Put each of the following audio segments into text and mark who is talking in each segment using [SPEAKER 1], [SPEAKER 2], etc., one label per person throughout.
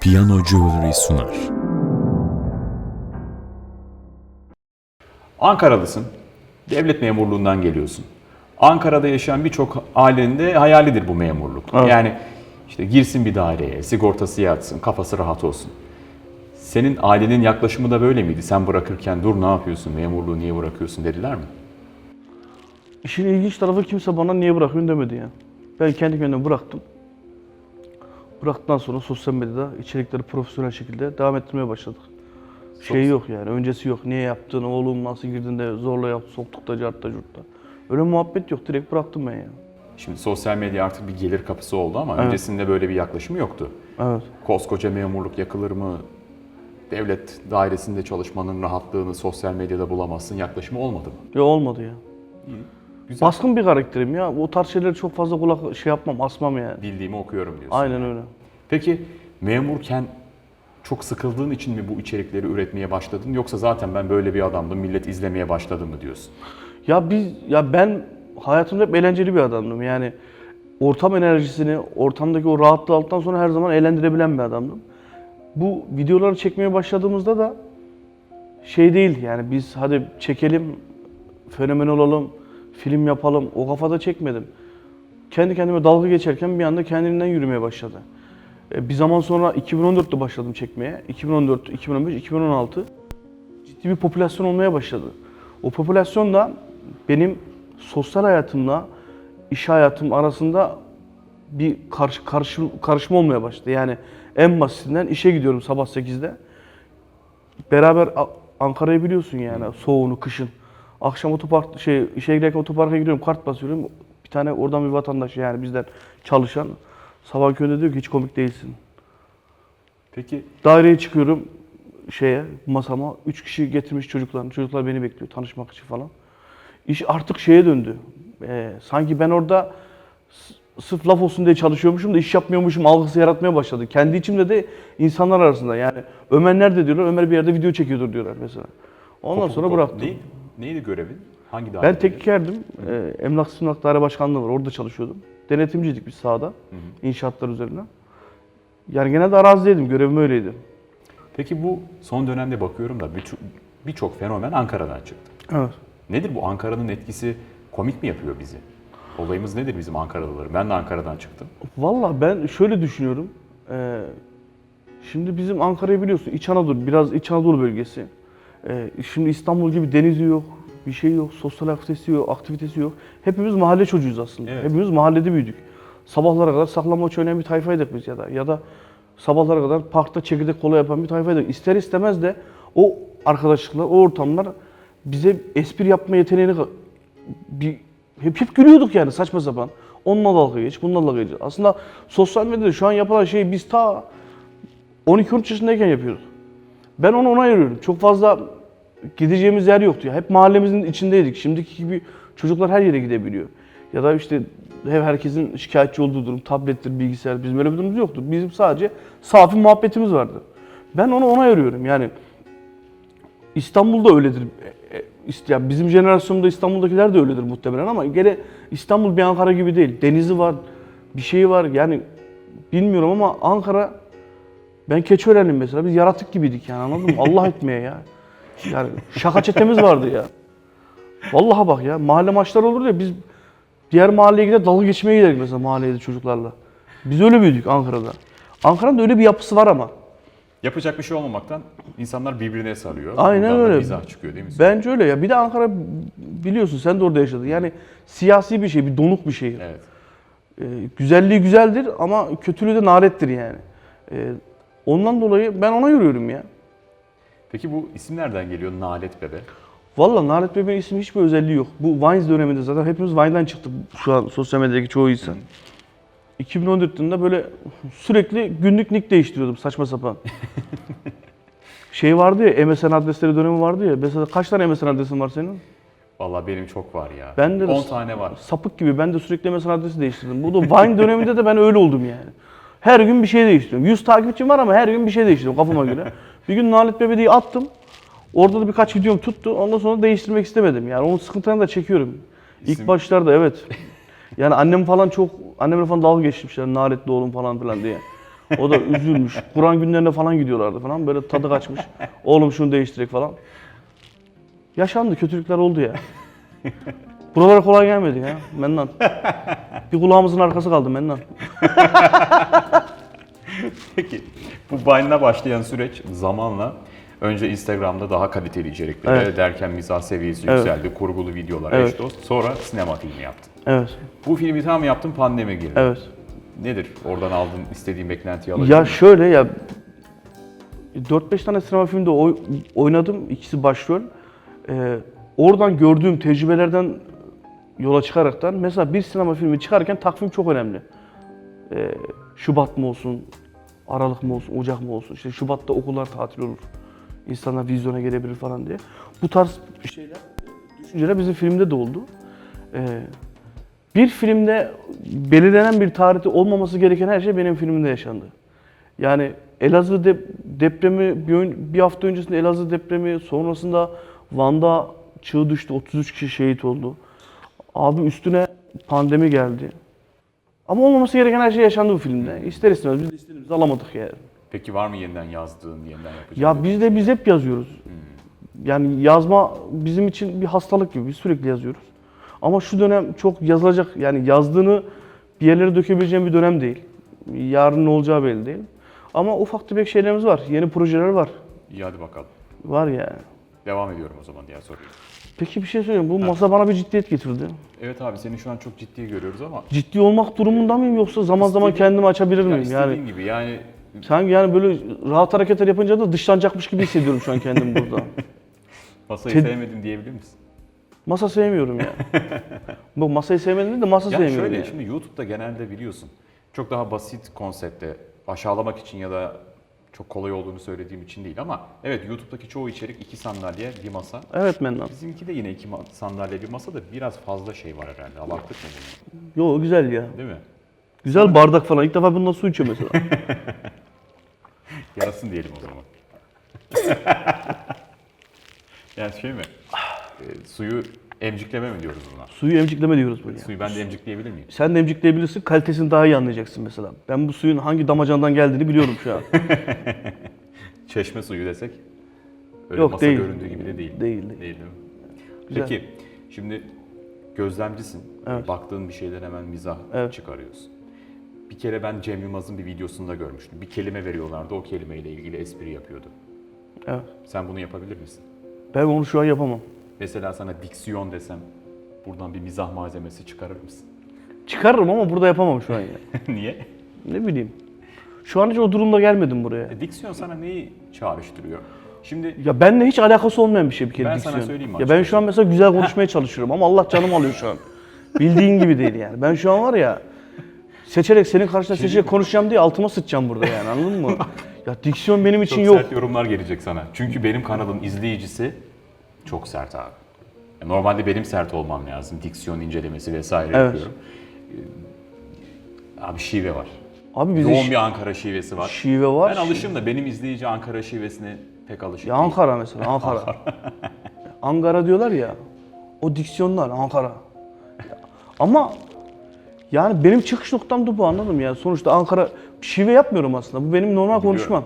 [SPEAKER 1] Piyano Jewelry sunar.
[SPEAKER 2] Ankaralısın. Devlet memurluğundan geliyorsun. Ankara'da yaşayan birçok ailenin de hayalidir bu memurluk.
[SPEAKER 3] Evet.
[SPEAKER 2] Yani işte girsin bir daireye, sigortası yatsın, kafası rahat olsun. Senin ailenin yaklaşımı da böyle miydi? Sen bırakırken dur ne yapıyorsun, memurluğu niye bırakıyorsun dediler mi?
[SPEAKER 3] İşin ilginç tarafı kimse bana niye bırakıyorsun demedi yani. Ben kendi kendime bıraktım. Bıraktıktan sonra sosyal medyada içerikleri profesyonel şekilde devam ettirmeye başladık. Şey yok yani, öncesi yok. Niye yaptın, oğlum nasıl girdin de zorla yaptı, soktuk da cartta curtta. Öyle muhabbet yok, direkt bıraktım ben yani.
[SPEAKER 2] Şimdi sosyal medya artık bir gelir kapısı oldu ama
[SPEAKER 3] Evet.
[SPEAKER 2] öncesinde böyle bir yaklaşım yoktu.
[SPEAKER 3] Evet.
[SPEAKER 2] Koskoca memurluk yakılır mı? Devlet dairesinde çalışmanın rahatlığını sosyal medyada bulamazsın yaklaşımı olmadı mı?
[SPEAKER 3] Ya olmadı ya.
[SPEAKER 2] Güzel.
[SPEAKER 3] Baskın bir karakterim ya. O tarz şeyleri çok fazla kulak şey yapmam, asmam yani.
[SPEAKER 2] Bildiğimi okuyorum diyorsun.
[SPEAKER 3] Aynen öyle.
[SPEAKER 2] Peki memurken çok sıkıldığın için mi bu içerikleri üretmeye başladın yoksa zaten ben böyle bir adamdım millet izlemeye başladı mı diyorsun?
[SPEAKER 3] Ya biz ya ben hayatımda hep eğlenceli bir adamdım. Yani ortam enerjisini, ortamdaki o rahatlığı aldıktan sonra her zaman eğlendirebilen bir adamdım. Bu videoları çekmeye başladığımızda da şey değil yani biz hadi çekelim, fenomen olalım, film yapalım o kafada çekmedim. Kendi kendime dalga geçerken bir anda kendiliğinden yürümeye başladı. E, Bir zaman sonra 2014'te başladım çekmeye. 2014, 2015, 2016 ciddi bir popülasyon olmaya başladı. O popülasyon da benim sosyal hayatımla iş hayatım arasında bir karşı, karşı, karışma olmaya başladı. Yani en basitinden işe gidiyorum sabah 8'de. Beraber Ankara'yı biliyorsun yani soğuğunu, kışın. Akşam otopark şey işe giderken otoparka gidiyorum, kart basıyorum. Bir tane oradan bir vatandaş yani bizden çalışan sabah köyde diyor ki hiç komik değilsin.
[SPEAKER 2] Peki
[SPEAKER 3] Daireye çıkıyorum şeye masama. Üç kişi getirmiş çocuklar. Çocuklar beni bekliyor tanışmak için falan. İş artık şeye döndü. Ee, sanki ben orada s- sırf laf olsun diye çalışıyormuşum da iş yapmıyormuşum algısı yaratmaya başladı. Kendi içimde de insanlar arasında yani Ömer nerede diyorlar. Ömer bir yerde video çekiyordur diyorlar mesela. Ondan sonra bıraktım.
[SPEAKER 2] Neydi, neydi görevin? Hangi daire?
[SPEAKER 3] Ben teknikerdim. Ee, Emlak Sınavak Daire Başkanlığı var. Orada çalışıyordum. Denetimciydik biz sahada. inşaatlar üzerine. Yani genelde arazideydim. Görevim öyleydi.
[SPEAKER 2] Peki bu son dönemde bakıyorum da birçok birçok fenomen Ankara'dan çıktı.
[SPEAKER 3] Evet.
[SPEAKER 2] Nedir bu Ankara'nın etkisi komik mi yapıyor bizi? Olayımız nedir bizim Ankaralıları? Ben de Ankara'dan çıktım.
[SPEAKER 3] Valla ben şöyle düşünüyorum. Ee, şimdi bizim Ankara'yı biliyorsun İç Anadolu, biraz İç Anadolu bölgesi. Ee, şimdi İstanbul gibi denizi yok, bir şey yok, sosyal aktivitesi yok, aktivitesi yok. Hepimiz mahalle çocuğuyuz aslında.
[SPEAKER 2] Evet.
[SPEAKER 3] Hepimiz mahallede büyüdük. Sabahlara kadar saklambaç oynayan bir tayfaydık biz ya da ya da sabahlara kadar parkta çekirdek kola yapan bir tayfaydık. İster istemez de o arkadaşlıklar, o ortamlar bize espri yapma yeteneğini bir hep hep gülüyorduk yani saçma sapan. Onunla dalga geç, bununla dalga geç. Aslında sosyal medyada şu an yapılan şeyi biz ta 12-13 yaşındayken yapıyoruz. Ben onu ona ayırıyorum. Çok fazla gideceğimiz yer yoktu ya. Hep mahallemizin içindeydik. Şimdiki gibi çocuklar her yere gidebiliyor. Ya da işte hep herkesin şikayetçi olduğu durum, tablettir, bilgisayar. Bizim öyle bir durumumuz yoktu. Bizim sadece safi muhabbetimiz vardı. Ben onu ona ayırıyorum. Yani İstanbul'da öyledir. E, e, ya bizim jenerasyonda İstanbul'dakiler de öyledir muhtemelen ama gene İstanbul bir Ankara gibi değil. Denizi var, bir şeyi var. Yani bilmiyorum ama Ankara ben Keçiören'im mesela. Biz yaratık gibiydik yani anladın mı? Allah etmeye ya. Yani şaka çetemiz vardı ya. Vallahi bak ya mahalle maçları olur ya biz diğer mahalleye gider dalga geçmeye giderdik mesela mahallede çocuklarla. Biz öyle büyüdük Ankara'da. Ankara'nın da öyle bir yapısı var ama.
[SPEAKER 2] Yapacak bir şey olmamaktan insanlar birbirine sarıyor.
[SPEAKER 3] Aynen
[SPEAKER 2] Buradan da
[SPEAKER 3] öyle.
[SPEAKER 2] mizah çıkıyor değil mi?
[SPEAKER 3] Bence öyle ya. Bir de Ankara biliyorsun sen de orada yaşadın. Yani siyasi bir şey, bir donuk bir şehir.
[SPEAKER 2] Evet.
[SPEAKER 3] Ee, güzelliği güzeldir ama kötülüğü de narettir yani. Ee, ondan dolayı ben ona yürüyorum ya.
[SPEAKER 2] Peki bu isim nereden geliyor? Nalet Bebe.
[SPEAKER 3] Valla Nalet Bebe'nin ismi hiçbir özelliği yok. Bu Vines döneminde zaten hepimiz Vine'dan çıktık şu an sosyal medyadaki çoğu insan. 2014 yılında böyle sürekli günlük nick değiştiriyordum saçma sapan. şey vardı ya MSN adresleri dönemi vardı ya. Mesela kaç tane MSN adresin var senin?
[SPEAKER 2] Vallahi benim çok var ya.
[SPEAKER 3] Ben de
[SPEAKER 2] 10 tane var.
[SPEAKER 3] Sapık gibi ben de sürekli MSN adresi değiştirdim. Bu da Vine döneminde de ben öyle oldum yani. Her gün bir şey değiştiriyorum. 100 takipçim var ama her gün bir şey değiştiriyorum kafama göre. Bir gün Nalet Bebe diye attım. Orada da birkaç videom tuttu. Ondan sonra değiştirmek istemedim. Yani onun sıkıntılarını da çekiyorum.
[SPEAKER 2] İsim-
[SPEAKER 3] İlk başlarda evet. Yani annem falan çok, annemle falan dalga geçmişler. Naletli oğlum falan filan diye. O da üzülmüş. Kur'an günlerine falan gidiyorlardı falan. Böyle tadı kaçmış. Oğlum şunu değiştirek falan. Yaşandı, kötülükler oldu ya. Buralara kolay gelmedi ya Mennan. Bir kulağımızın arkası kaldı Mennan.
[SPEAKER 2] Peki bu Vine'la başlayan süreç zamanla önce Instagram'da daha kaliteli içerikler
[SPEAKER 3] Evet.
[SPEAKER 2] derken mizah seviyesi
[SPEAKER 3] Evet.
[SPEAKER 2] yükseldi. Kurgulu videolar,
[SPEAKER 3] Evet.
[SPEAKER 2] eş dost. Sonra sinema filmi yaptın.
[SPEAKER 3] Evet,
[SPEAKER 2] Bu filmi tam yaptın pandemi girdi.
[SPEAKER 3] evet.
[SPEAKER 2] Nedir? Oradan aldığın istediğin beklentiyi alabildin
[SPEAKER 3] Ya
[SPEAKER 2] mi?
[SPEAKER 3] şöyle ya 4-5 tane sinema filmde oy- oynadım. ikisi başrol. Ee, oradan gördüğüm tecrübelerden yola çıkaraktan mesela bir sinema filmi çıkarken takvim çok önemli. Ee, Şubat mı olsun, Aralık mı olsun, Ocak mı olsun. İşte Şubat'ta okullar tatil olur. İnsanlar vizyona gelebilir falan diye. Bu tarz şeyler, düşünceler bizim filmde de oldu. Ee, bir filmde belirlenen bir tarihte olmaması gereken her şey benim filmimde yaşandı. Yani Elazığ dep- depremi bir, hafta öncesinde Elazığ depremi sonrasında Van'da çığ düştü 33 kişi şehit oldu. Abi üstüne pandemi geldi. Ama olmaması gereken her şey yaşandı bu filmde. İster istemez biz de istediğimizi alamadık yani.
[SPEAKER 2] Peki var mı yeniden yazdığın, yeniden yapacağın?
[SPEAKER 3] Ya biz de biz hep yazıyoruz. Yani yazma bizim için bir hastalık gibi. Biz sürekli yazıyoruz. Ama şu dönem çok yazılacak yani yazdığını bir yerlere dökebileceğim bir dönem değil. Yarın ne olacağı belli değil. Ama ufak tefek şeylerimiz var. Yeni projeler var.
[SPEAKER 2] İyi hadi bakalım.
[SPEAKER 3] Var yani.
[SPEAKER 2] Devam ediyorum o zaman diğer soruyu.
[SPEAKER 3] Peki bir şey söyleyeyim. Bu masa bana bir ciddiyet getirdi.
[SPEAKER 2] Evet abi seni şu an çok ciddi görüyoruz ama
[SPEAKER 3] Ciddi olmak durumunda mıyım yoksa zaman zaman
[SPEAKER 2] İstediğin-
[SPEAKER 3] kendimi açabilir
[SPEAKER 2] ya
[SPEAKER 3] miyim?
[SPEAKER 2] istediğin
[SPEAKER 3] Yani
[SPEAKER 2] gibi yani
[SPEAKER 3] sanki yani böyle rahat hareketler yapınca da dışlanacakmış gibi hissediyorum şu an kendimi burada.
[SPEAKER 2] masayı
[SPEAKER 3] Ted-
[SPEAKER 2] sevmedin diyebilir misin?
[SPEAKER 3] Masa sevmiyorum ya. Bu masayı sevmedim değil de masa
[SPEAKER 2] Ya
[SPEAKER 3] sevmiyorum.
[SPEAKER 2] şöyle
[SPEAKER 3] yani.
[SPEAKER 2] şimdi YouTube'da genelde biliyorsun çok daha basit konsepte aşağılamak için ya da çok kolay olduğunu söylediğim için değil ama evet YouTube'daki çoğu içerik iki sandalye bir masa.
[SPEAKER 3] Evet Mennan.
[SPEAKER 2] Bizimki de yine iki sandalye bir masa da biraz fazla şey var herhalde. Abarttık mı bunu?
[SPEAKER 3] Yo güzel ya.
[SPEAKER 2] Değil mi?
[SPEAKER 3] Güzel bardak falan. İlk defa bundan su içiyor mesela.
[SPEAKER 2] Yarasın diyelim o zaman. yani şey mi? E, suyu emcikleme mi diyoruz buna?
[SPEAKER 3] Suyu emcikleme diyoruz buraya.
[SPEAKER 2] Suyu ben de emcikleyebilir miyim?
[SPEAKER 3] Sen de emcikleyebilirsin, kalitesini daha iyi anlayacaksın mesela. Ben bu suyun hangi damacandan geldiğini biliyorum şu an.
[SPEAKER 2] Çeşme suyu desek öyle
[SPEAKER 3] Yok,
[SPEAKER 2] masa
[SPEAKER 3] değil.
[SPEAKER 2] göründüğü gibi de değil.
[SPEAKER 3] Değil, değil.
[SPEAKER 2] Değil, mi?
[SPEAKER 3] Güzel.
[SPEAKER 2] Peki şimdi gözlemcisin.
[SPEAKER 3] Evet.
[SPEAKER 2] Baktığın bir şeyden hemen mizah
[SPEAKER 3] Evet.
[SPEAKER 2] çıkarıyorsun. Bir kere ben Cem Yılmaz'ın bir videosunda görmüştüm. Bir kelime veriyorlardı, o kelimeyle ilgili espri yapıyordu.
[SPEAKER 3] Evet.
[SPEAKER 2] Sen bunu yapabilir misin?
[SPEAKER 3] Ben onu şu an yapamam.
[SPEAKER 2] Mesela sana diksiyon desem, buradan bir mizah malzemesi çıkarır mısın?
[SPEAKER 3] Çıkarırım ama burada yapamam şu an ya.
[SPEAKER 2] Niye?
[SPEAKER 3] Ne bileyim. Şu an hiç o durumda gelmedim buraya.
[SPEAKER 2] E, Diksiyon sana neyi çağrıştırıyor? Şimdi
[SPEAKER 3] Ya benimle hiç alakası olmayan bir şey bir kere
[SPEAKER 2] Ben sana
[SPEAKER 3] diksiyon.
[SPEAKER 2] söyleyeyim mi
[SPEAKER 3] Ya ben
[SPEAKER 2] açıkçası?
[SPEAKER 3] şu an mesela güzel konuşmaya çalışıyorum ama Allah canım alıyor şu an. Bildiğin gibi değil yani. Ben şu an var ya seçerek senin karşına seçerek konuşacağım diye altıma sıçacağım burada yani anladın mı? Ya diksiyon benim için
[SPEAKER 2] çok
[SPEAKER 3] yok.
[SPEAKER 2] sert yorumlar gelecek sana. Çünkü benim kanalın izleyicisi çok sert abi. Ya Normalde benim sert olmam lazım. Diksiyon incelemesi vesaire
[SPEAKER 3] Evet.
[SPEAKER 2] yapıyorum. Ee, Abi şive var.
[SPEAKER 3] Abi bizde
[SPEAKER 2] Yoğun
[SPEAKER 3] şi-
[SPEAKER 2] bir Ankara şivesi var.
[SPEAKER 3] şive var.
[SPEAKER 2] Ben alışım da benim izleyici Ankara şivesine pek alışık
[SPEAKER 3] Ya
[SPEAKER 2] değil.
[SPEAKER 3] Ankara mesela Ankara. Ankara diyorlar ya. O diksiyonlar Ankara. Ama yani benim çıkış noktam da bu anladım ya. Sonuçta Ankara şive yapmıyorum aslında. Bu benim normal konuşmam.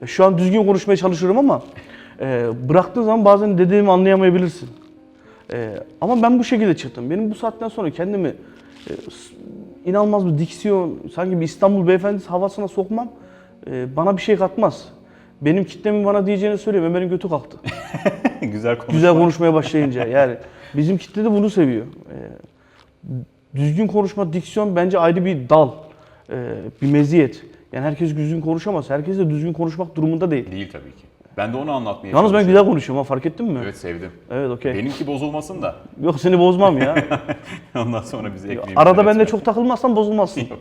[SPEAKER 3] Ya şu an düzgün konuşmaya çalışıyorum ama e, bıraktığın zaman bazen dediğimi anlayamayabilirsin. E, ama ben bu şekilde çıktım. Benim bu saatten sonra kendimi e, inanılmaz bir diksiyon, sanki bir İstanbul beyefendisi havasına sokmam e, bana bir şey katmaz. Benim kitlemin bana diyeceğini söyleyeyim. Ömer'in götü kalktı.
[SPEAKER 2] Güzel konuşma.
[SPEAKER 3] Güzel konuşmaya başlayınca yani bizim kitle de bunu seviyor. Ee, düzgün konuşma, diksiyon bence ayrı bir dal, ee, bir meziyet. Yani herkes düzgün konuşamaz. Herkes de düzgün konuşmak durumunda değil.
[SPEAKER 2] Değil tabii ki. Ben de onu anlatmaya
[SPEAKER 3] Yalnız ben güzel konuşuyorum ha fark ettin mi?
[SPEAKER 2] Evet sevdim.
[SPEAKER 3] Evet okey.
[SPEAKER 2] Benimki bozulmasın da
[SPEAKER 3] Yok seni bozmam ya.
[SPEAKER 2] ondan sonra bizi ekleyin.
[SPEAKER 3] Arada ben de çok takılmazsan bozulmazsın.
[SPEAKER 2] Yok.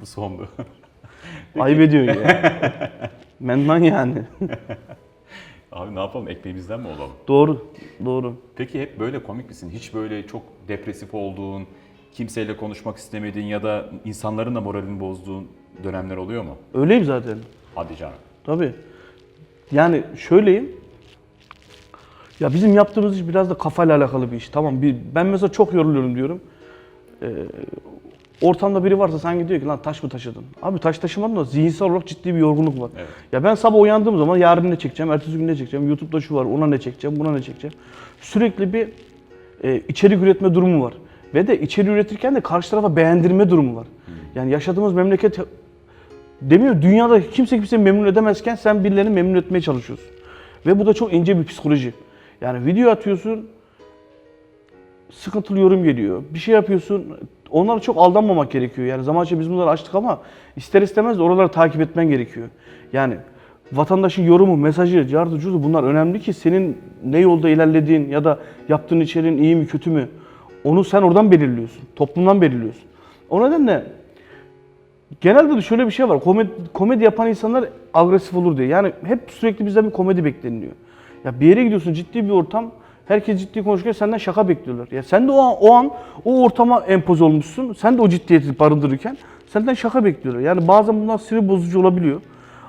[SPEAKER 2] Bu sondu.
[SPEAKER 3] Ayıp ediyorsun ya. Mendan yani.
[SPEAKER 2] Abi ne yapalım ekmeğimizden mi olalım?
[SPEAKER 3] doğru, doğru.
[SPEAKER 2] Peki hep böyle komik misin? Hiç böyle çok depresif olduğun, kimseyle konuşmak istemediğin ya da insanların da moralini bozduğun dönemler oluyor mu?
[SPEAKER 3] Öyleyim zaten.
[SPEAKER 2] Hadi canım.
[SPEAKER 3] Tabii. Yani şöyleyim. Ya bizim yaptığımız iş biraz da kafayla alakalı bir iş. Tamam bir ben mesela çok yoruluyorum diyorum. Ee, Ortamda biri varsa sanki diyor ki lan taş mı taşıdın? Abi taş taşımadın da zihinsel olarak ciddi bir yorgunluk var.
[SPEAKER 2] Evet.
[SPEAKER 3] Ya ben sabah uyandığım zaman yarın ne çekeceğim, ertesi gün ne çekeceğim, YouTube'da şu var, ona ne çekeceğim, buna ne çekeceğim. Sürekli bir e, içerik üretme durumu var. Ve de içerik üretirken de karşı tarafa beğendirme durumu var. Yani yaşadığımız memleket demiyor dünyada kimse kimseyi memnun edemezken sen birilerini memnun etmeye çalışıyorsun. Ve bu da çok ince bir psikoloji. Yani video atıyorsun, sıkıntılı yorum geliyor. Bir şey yapıyorsun, onlara çok aldanmamak gerekiyor. Yani zaman içinde biz bunları açtık ama ister istemez de oraları takip etmen gerekiyor. Yani vatandaşın yorumu, mesajı, cardı curdu bunlar önemli ki senin ne yolda ilerlediğin ya da yaptığın içeriğin iyi mi kötü mü onu sen oradan belirliyorsun. Toplumdan belirliyorsun. O nedenle genelde de şöyle bir şey var. Komedi, komedi yapan insanlar agresif olur diye. Yani hep sürekli bizden bir komedi bekleniliyor. Ya bir yere gidiyorsun ciddi bir ortam. Herkes ciddi konuşuyor. Senden şaka bekliyorlar. Ya sen de o an, o an o ortama empoze olmuşsun. Sen de o ciddiyeti barındırırken senden şaka bekliyorlar. Yani bazen bunlar sinir bozucu olabiliyor.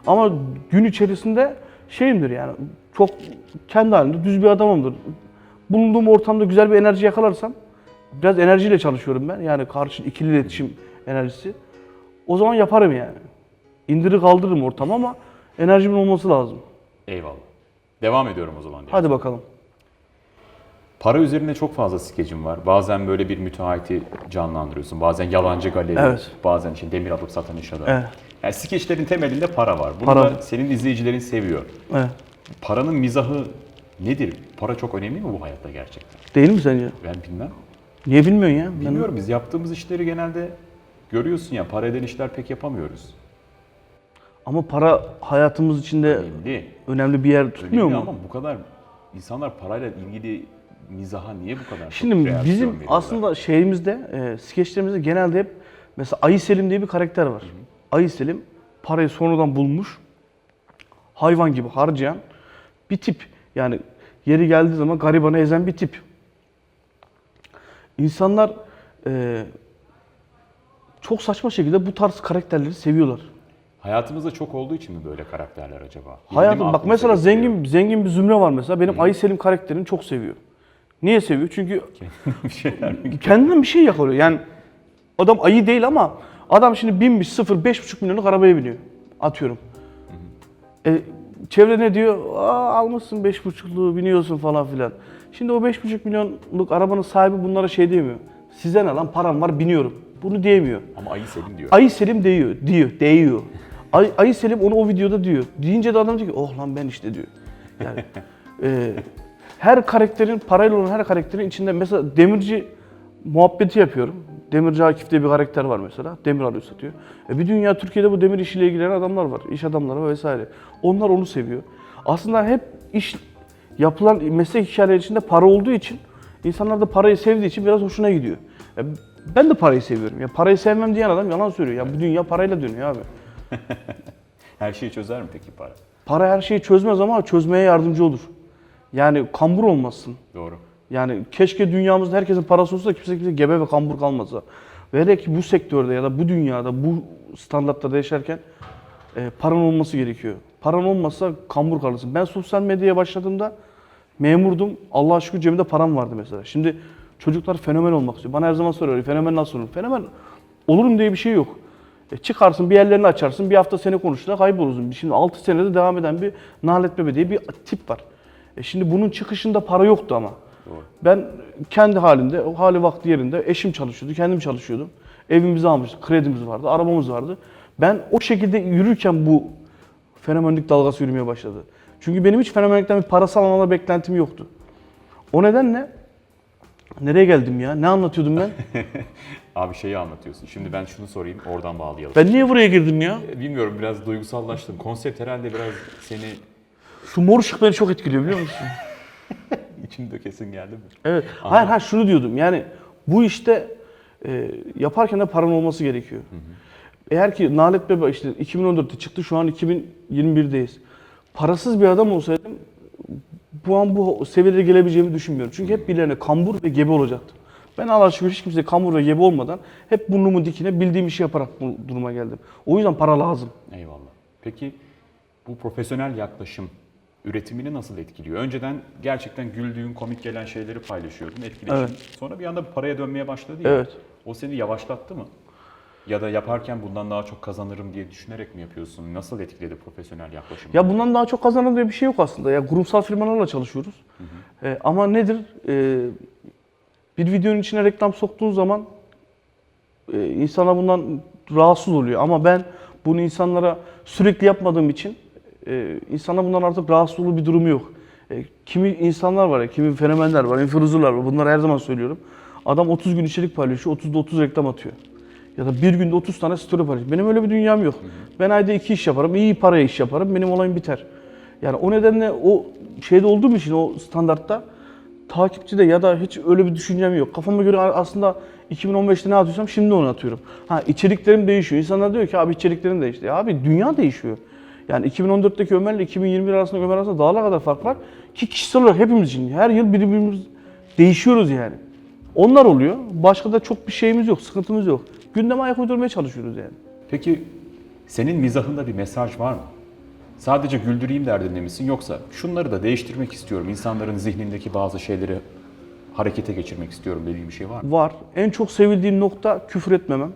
[SPEAKER 3] Ama gün içerisinde şeyimdir yani çok kendi halimde düz bir adamımdır. Bulunduğum ortamda güzel bir enerji yakalarsam biraz enerjiyle çalışıyorum ben. Yani karşı ikili iletişim enerjisi. O zaman yaparım yani. İndirir kaldırırım ortamı ama enerjimin olması lazım.
[SPEAKER 2] Eyvallah. Devam ediyorum o zaman. diye.
[SPEAKER 3] Hadi bakalım.
[SPEAKER 2] Para üzerine çok fazla skecim var. Bazen böyle bir müteahhiti canlandırıyorsun. Bazen yalancı galeri.
[SPEAKER 3] Evet.
[SPEAKER 2] Bazen işte demir alıp satan iş adamı.
[SPEAKER 3] Evet.
[SPEAKER 2] Yani skeçlerin temelinde para var. Bunu
[SPEAKER 3] Para.
[SPEAKER 2] da senin izleyicilerin seviyor.
[SPEAKER 3] Evet.
[SPEAKER 2] Paranın mizahı nedir? Para çok önemli mi bu hayatta gerçekten?
[SPEAKER 3] Değil mi sence?
[SPEAKER 2] Ben bilmem.
[SPEAKER 3] Niye bilmiyorsun ya? Ben-
[SPEAKER 2] Bilmiyorum biz yaptığımız işleri genelde görüyorsun ya para eden işler pek yapamıyoruz.
[SPEAKER 3] Ama para hayatımız içinde
[SPEAKER 2] Önemli.
[SPEAKER 3] önemli bir yer tutmuyor
[SPEAKER 2] Önemli
[SPEAKER 3] mu?
[SPEAKER 2] ama bu kadar insanlar parayla ilgili mizaha niye bu kadar çok
[SPEAKER 3] Şimdi
[SPEAKER 2] reaksiyon
[SPEAKER 3] bizim
[SPEAKER 2] veriyorlar?
[SPEAKER 3] aslında şeyimizde, e, skeçlerimizde genelde hep mesela Ayı Selim diye bir karakter var. Ayı Selim parayı sonradan bulmuş, hayvan gibi harcayan bir tip. Yani yeri geldiği zaman garibanı ezen bir tip. İnsanlar e, çok saçma şekilde bu tarz karakterleri seviyorlar.
[SPEAKER 2] Hayatımızda çok olduğu için mi böyle karakterler acaba?
[SPEAKER 3] Hayatım bak mesela zengin zengin bir zümre var mesela. Benim Ayı Selim karakterini çok seviyor. Niye seviyor? Çünkü
[SPEAKER 2] bir şeyler mi?
[SPEAKER 3] kendinden bir şey yakalıyor. Yani adam ayı değil ama adam şimdi binmiş sıfır beş buçuk milyonluk arabaya biniyor. Atıyorum. E, çevre ne diyor? Aa, almışsın beş buçukluğu biniyorsun falan filan. Şimdi o beş buçuk milyonluk arabanın sahibi bunlara şey diyemiyor. Size ne lan param var biniyorum. Bunu diyemiyor.
[SPEAKER 2] Ama ayı Selim diyor.
[SPEAKER 3] Ayı Selim diyor, diyor, değiyor. Ay, Ayı Selim onu o videoda diyor. Deyince de adam diyor ki oh lan ben işte diyor. Yani e, her karakterin, parayla olan her karakterin içinde mesela demirci muhabbeti yapıyorum. Demirci Akif diye bir karakter var mesela. Demir alıyor satıyor. E bir dünya Türkiye'de bu demir işiyle ilgilenen adamlar var. İş adamları vesaire. Onlar onu seviyor. Aslında hep iş yapılan meslek hikayeleri içinde para olduğu için insanlar da parayı sevdiği için biraz hoşuna gidiyor. Ya ben de parayı seviyorum. Ya parayı sevmem diyen adam yalan söylüyor. Ya bu dünya parayla dönüyor abi.
[SPEAKER 2] Her şeyi çözer mi peki para?
[SPEAKER 3] Para her şeyi çözmez ama çözmeye yardımcı olur. Yani kambur olmazsın.
[SPEAKER 2] Doğru.
[SPEAKER 3] Yani keşke dünyamızda herkesin parası olsa da kimse kimse gebe ve kambur kalmasa. Ve ki bu sektörde ya da bu dünyada bu standartlarda yaşarken e, paran olması gerekiyor. Paran olmazsa kambur kalırsın. Ben sosyal medyaya başladığımda memurdum. Allah'a şükür cebimde param vardı mesela. Şimdi çocuklar fenomen olmak istiyor. Bana her zaman soruyor fenomen nasıl olur? Fenomen olurum diye bir şey yok. E, çıkarsın bir yerlerini açarsın bir hafta seni konuştular kaybolursun. Şimdi 6 senede devam eden bir Nalet Bebe diye bir tip var. E şimdi bunun çıkışında para yoktu ama.
[SPEAKER 2] Doğru.
[SPEAKER 3] Ben kendi halinde, o hali vakti yerinde eşim çalışıyordu, kendim çalışıyordum. Evimizi almıştık, kredimiz vardı, arabamız vardı. Ben o şekilde yürürken bu fenomenlik dalgası yürümeye başladı. Çünkü benim hiç fenomenlikten bir parasal anlamda beklentim yoktu. O nedenle nereye geldim ya? Ne anlatıyordum ben?
[SPEAKER 2] Abi şeyi anlatıyorsun. Şimdi ben şunu sorayım oradan bağlayalım.
[SPEAKER 3] ben niye buraya girdim ya?
[SPEAKER 2] Bilmiyorum biraz duygusallaştım. Konsept herhalde biraz seni
[SPEAKER 3] Şu mor ışık beni çok etkiliyor biliyor musun?
[SPEAKER 2] için dökesin geldi mi?
[SPEAKER 3] Evet. Hayır hayır şunu diyordum. Yani bu işte e, yaparken de paran olması gerekiyor. Eğer ki Nalet Bebe işte 2014'te çıktı şu an 2021'deyiz. Parasız bir adam olsaydım bu an bu seviyelere gelebileceğimi düşünmüyorum. Çünkü hep birilerine kambur ve gebe olacaktım. Ben Allah'a şükür hiç kimseye kambur ve gebe olmadan hep burnumu dikine bildiğim işi yaparak bu duruma geldim. O yüzden para lazım.
[SPEAKER 2] Eyvallah. Peki bu profesyonel yaklaşım üretimini nasıl etkiliyor? Önceden gerçekten güldüğün, komik gelen şeyleri paylaşıyordun, etkileşim.
[SPEAKER 3] Evet.
[SPEAKER 2] Sonra bir anda paraya dönmeye başladı ya.
[SPEAKER 3] Evet.
[SPEAKER 2] O seni yavaşlattı mı? Ya da yaparken bundan daha çok kazanırım diye düşünerek mi yapıyorsun? Nasıl etkiledi profesyonel yaklaşım?
[SPEAKER 3] Ya bundan daha çok kazanan diye bir şey yok aslında. Ya kurumsal firmalarla çalışıyoruz. Ee, ama nedir? Ee, bir videonun içine reklam soktuğun zaman e, insanlar bundan rahatsız oluyor. Ama ben bunu insanlara sürekli yapmadığım için e, insanlar bundan artık rahatsız olduğu bir durumu yok. E, kimi insanlar var ya, kimi fenomenler var, influencerlar var. Bunları her zaman söylüyorum. Adam 30 gün içerik paylaşıyor, 30'da 30 reklam atıyor. Ya da bir günde 30 tane story paylaşıyor. Benim öyle bir dünyam yok. Ben ayda iki iş yaparım, iyi paraya iş yaparım. Benim olayım biter. Yani o nedenle o şeyde olduğum için o standartta takipçide ya da hiç öyle bir düşüncem yok. Kafama göre aslında 2015'te ne atıyorsam şimdi onu atıyorum. Ha içeriklerim değişiyor. İnsanlar diyor ki abi içeriklerin değişti. Ya abi dünya değişiyor. Yani 2014'teki Ömer ile 2021 arasında Ömer arasında dağlar kadar fark var. Ki kişisel olarak hepimiz için her yıl birbirimiz değişiyoruz yani. Onlar oluyor. Başka da çok bir şeyimiz yok, sıkıntımız yok. Gündeme ayak uydurmaya çalışıyoruz yani.
[SPEAKER 2] Peki senin mizahında bir mesaj var mı? Sadece güldüreyim derdinde misin yoksa şunları da değiştirmek istiyorum, insanların zihnindeki bazı şeyleri harekete geçirmek istiyorum dediğin bir şey var mı?
[SPEAKER 3] Var. En çok sevildiğim nokta küfür etmemem.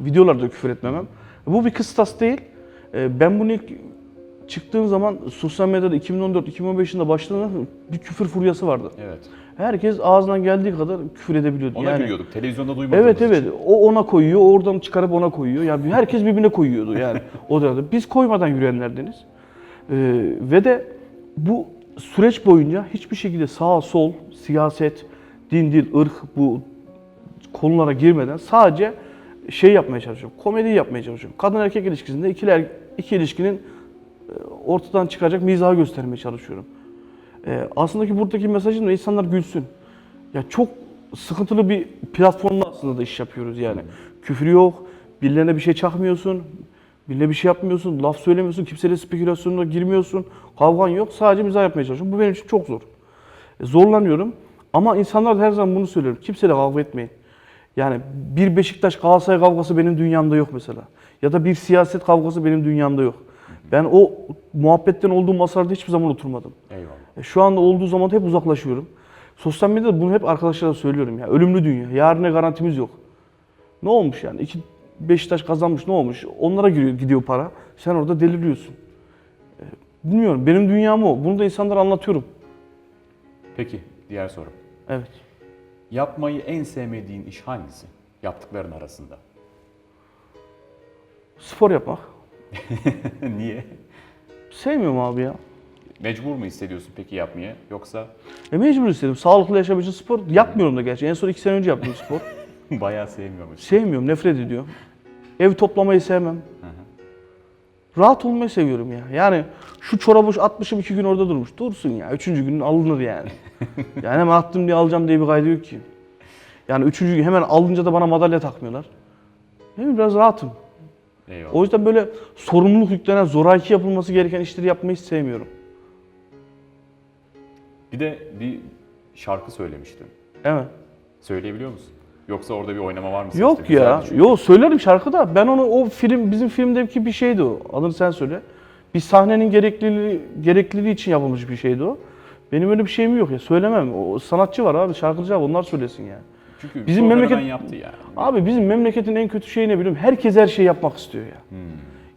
[SPEAKER 3] Videolarda küfür etmemem. Bu bir kıstas değil. Ee, Ben bunu ilk çıktığım zaman sosyal medyada 2014-2015 yılında başladığında bir küfür furyası vardı.
[SPEAKER 2] Evet.
[SPEAKER 3] Herkes ağzından geldiği kadar küfür edebiliyordu.
[SPEAKER 2] Ona
[SPEAKER 3] yani,
[SPEAKER 2] gülüyorduk. Televizyonda duymadığımız
[SPEAKER 3] Evet
[SPEAKER 2] için.
[SPEAKER 3] evet. O ona koyuyor, oradan çıkarıp ona koyuyor. Yani herkes birbirine koyuyordu yani o dönemde. Biz koymadan yürüyenlerdeniz. Ee, ve de bu süreç boyunca hiçbir şekilde sağ sol, siyaset, din, dil, ırk bu konulara girmeden sadece şey yapmaya çalışıyorum. Komedi yapmaya çalışıyorum. Kadın erkek ilişkisinde ikiler, iki ilişkinin e, ortadan çıkacak mizahı göstermeye çalışıyorum. Ee, aslında ki buradaki mesajım da insanlar gülsün. Ya çok sıkıntılı bir platformda aslında da iş yapıyoruz yani. Küfür yok, birilerine bir şey çakmıyorsun, birine bir şey yapmıyorsun, laf söylemiyorsun, kimseyle spekülasyonuna girmiyorsun, kavgan yok. Sadece mizah yapmaya çalışıyorum. Bu benim için çok zor. E, zorlanıyorum ama insanlar da her zaman bunu söylüyorum. Kimseyle kavga etmeyin. Yani bir Beşiktaş Galatasaray kavgası benim dünyamda yok mesela. Ya da bir siyaset kavgası benim dünyamda yok. Ben o muhabbetten olduğum masalarda hiçbir zaman oturmadım.
[SPEAKER 2] Eyvallah.
[SPEAKER 3] E, Şu anda olduğu zaman hep uzaklaşıyorum. Sosyal medyada bunu hep arkadaşlara söylüyorum ya. Ölümlü dünya. Yarına garantimiz yok. Ne olmuş yani? İki Beşiktaş kazanmış ne olmuş? Onlara giriyor, gidiyor para. Sen orada deliriyorsun. E, Bilmiyorum. Benim dünyam o. Bunu da insanlara anlatıyorum.
[SPEAKER 2] Peki diğer soru.
[SPEAKER 3] Evet.
[SPEAKER 2] Yapmayı en sevmediğin iş hangisi? Yaptıkların arasında.
[SPEAKER 3] Spor yapmak.
[SPEAKER 2] Niye?
[SPEAKER 3] Sevmiyorum abi ya.
[SPEAKER 2] Mecbur mu hissediyorsun peki yapmaya? Yoksa
[SPEAKER 3] E mecbur istedim. Sağlıklı yaşam için spor yapmıyorum da gerçi. En son iki sene önce yaptım spor.
[SPEAKER 2] bayağı sevmiyormuş.
[SPEAKER 3] Sevmiyorum, nefret ediyorum. Ev toplamayı sevmem. Rahat olmayı seviyorum ya. Yani şu çorabı atmışım iki gün orada durmuş. Dursun ya. Üçüncü gün alınır yani. yani hemen attım diye alacağım diye bir kaydı yok ki. Yani üçüncü gün hemen alınca da bana madalya takmıyorlar. Benim biraz rahatım.
[SPEAKER 2] Eyvallah.
[SPEAKER 3] O yüzden böyle sorumluluk yüklenen, zoraki yapılması gereken işleri yapmayı hiç sevmiyorum.
[SPEAKER 2] Bir de bir şarkı söylemiştin.
[SPEAKER 3] Evet.
[SPEAKER 2] Söyleyebiliyor musun? Yoksa orada bir oynama var mı?
[SPEAKER 3] Yok ya. Yok söylerim şarkı da. Ben onu o film bizim filmdeki bir şeydi o. Adını sen söyle. Bir sahnenin gerekliliği gerekliliği için yapılmış bir şeydi o. Benim öyle bir şeyim yok ya. Söylemem. O sanatçı var abi, şarkıcı var. Onlar söylesin yani.
[SPEAKER 2] Çünkü
[SPEAKER 3] Bizim memleket-
[SPEAKER 2] yaptı yani.
[SPEAKER 3] Abi bizim memleketin en kötü şeyi ne biliyorum? Herkes her şeyi yapmak istiyor ya.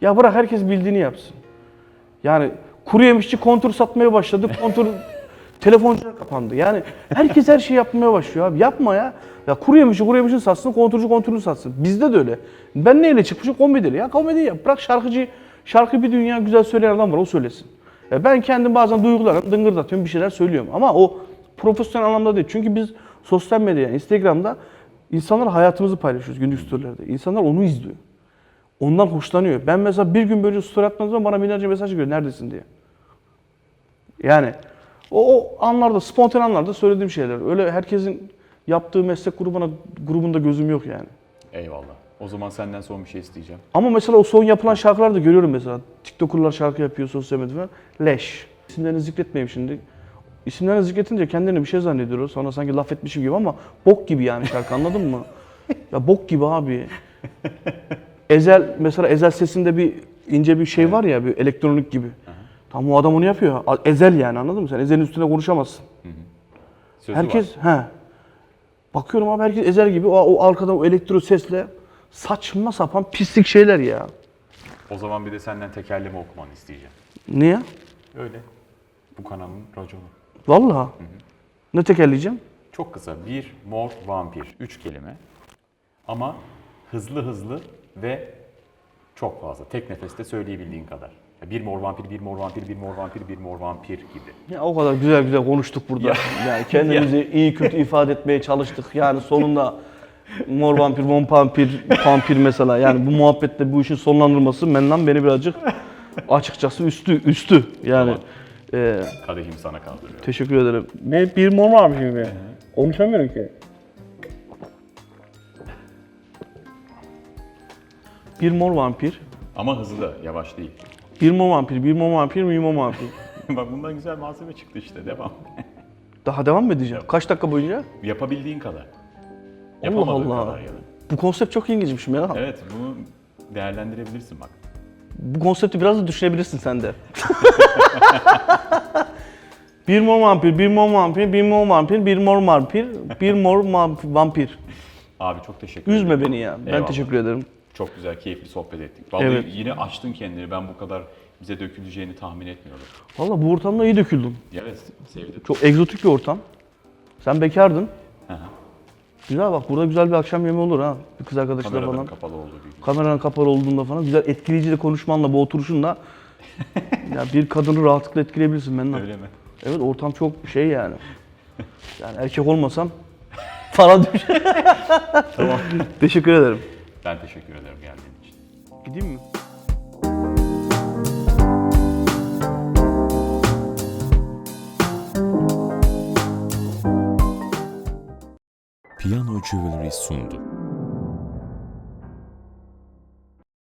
[SPEAKER 3] Ya bırak herkes bildiğini yapsın. Yani kuru yemişçi kontur satmaya başladı. Kontur telefoncular kapandı. Yani herkes her şeyi yapmaya başlıyor abi. Yapma ya. Ya kuru yemişçi kuru yemişini satsın, konturcu konturunu satsın. Bizde de öyle. Ben neyle çıkmışım? Komediyle. Ya komedi yap. Bırak şarkıcı, şarkı bir dünya güzel söyleyen adam var o söylesin. Ya ben kendim bazen duygularım, dıngırdatıyorum bir şeyler söylüyorum. Ama o profesyonel anlamda değil. Çünkü biz sosyal medyada, Instagram'da insanlar hayatımızı paylaşıyoruz günlük storylerde. İnsanlar onu izliyor. Ondan hoşlanıyor. Ben mesela bir gün böyle story attığım zaman bana binlerce mesaj geliyor neredesin diye. Yani o, o anlarda, spontane anlarda söylediğim şeyler. Öyle herkesin yaptığı meslek grubuna grubunda gözüm yok yani.
[SPEAKER 2] Eyvallah. O zaman senden son bir şey isteyeceğim.
[SPEAKER 3] Ama mesela o son yapılan şarkıları da görüyorum mesela. TikToker'lar şarkı yapıyor sosyal medyada. Leş. İsimlerini zikretmeyeyim şimdi. İsimlerini zikretince kendilerini bir şey zannediyoruz. Sonra sanki laf etmişim gibi ama bok gibi yani şarkı anladın mı? Ya bok gibi abi. Ezel mesela Ezel sesinde bir ince bir şey var ya bir elektronik gibi. Tam o adam onu yapıyor. Ezel yani anladın mı sen? Ezel'in üstüne konuşamazsın.
[SPEAKER 2] Sözü
[SPEAKER 3] herkes
[SPEAKER 2] var.
[SPEAKER 3] he. Bakıyorum abi herkes Ezel gibi o, o arkada o elektro sesle Saçma sapan pislik şeyler ya.
[SPEAKER 2] O zaman bir de senden tekerleme okumanı isteyeceğim.
[SPEAKER 3] Niye?
[SPEAKER 2] Öyle. Bu kanalın raconu.
[SPEAKER 3] Vallahi. Ne tekerleyeceğim?
[SPEAKER 2] Çok kısa. Bir mor vampir. Üç kelime. Ama hızlı hızlı ve çok fazla. Tek nefeste söyleyebildiğin kadar. Bir mor vampir, bir mor vampir, bir mor vampir, bir mor vampir gibi.
[SPEAKER 3] Ya o kadar güzel güzel konuştuk burada.
[SPEAKER 2] Ya.
[SPEAKER 3] Yani kendimizi iyi kötü ifade etmeye çalıştık. Yani sonunda mor vampir, von vampir, vampir mesela. Yani bu muhabbette bu işin sonlandırılması benden beni birazcık açıkçası üstü üstü. Yani e,
[SPEAKER 2] Kadehim sana kaldırıyor.
[SPEAKER 3] teşekkür ederim. Ne bir mor varmış gibi. Konuşamıyorum ki. Bir mor vampir,
[SPEAKER 2] Ama hızlı, yavaş değil.
[SPEAKER 3] bir mor vampir, bir mor vampir, bir mor vampir.
[SPEAKER 2] Bak bundan güzel malzeme çıktı işte. Devam.
[SPEAKER 3] Daha devam mı edeceğim? Kaç dakika boyunca?
[SPEAKER 2] Yapabildiğin kadar.
[SPEAKER 3] Allah
[SPEAKER 2] Yapamadığın
[SPEAKER 3] Allah.
[SPEAKER 2] kadar ya da.
[SPEAKER 3] Bu konsept çok ilginçmiş ya.
[SPEAKER 2] Evet, bunu değerlendirebilirsin bak.
[SPEAKER 3] Bu konsepti biraz da düşünebilirsin sen de. bir mor vampir, bir mor vampir, bir mor vampir, bir mor vampir, bir mor vampir.
[SPEAKER 2] Abi çok teşekkür ederim.
[SPEAKER 3] Üzme beni ya. Ben
[SPEAKER 2] Eyvallah.
[SPEAKER 3] teşekkür ederim.
[SPEAKER 2] Çok güzel, keyifli sohbet ettik. Vallahi
[SPEAKER 3] Evet.
[SPEAKER 2] yine açtın kendini. Ben bu kadar bize döküleceğini tahmin etmiyordum.
[SPEAKER 3] Valla bu ortamda iyi döküldüm.
[SPEAKER 2] Evet, sevdim.
[SPEAKER 3] Çok egzotik bir ortam. Sen bekardın.
[SPEAKER 2] Hı hı.
[SPEAKER 3] Güzel bak burada güzel bir akşam yemeği olur ha. Bir kız arkadaşla
[SPEAKER 2] Kameraların
[SPEAKER 3] falan.
[SPEAKER 2] kapalı olduğu bir gün.
[SPEAKER 3] Kameranın kapalı olduğunda falan güzel etkileyici de konuşmanla bu oturuşunla ya bir kadını rahatlıkla etkileyebilirsin benden.
[SPEAKER 2] Öyle mi?
[SPEAKER 3] Evet ortam çok şey yani. Yani erkek olmasam falan düşer.
[SPEAKER 2] Tamam.
[SPEAKER 3] Teşekkür ederim.
[SPEAKER 2] Ben teşekkür ederim geldiğin için.
[SPEAKER 3] Gideyim mi?
[SPEAKER 1] Jewelry sundu.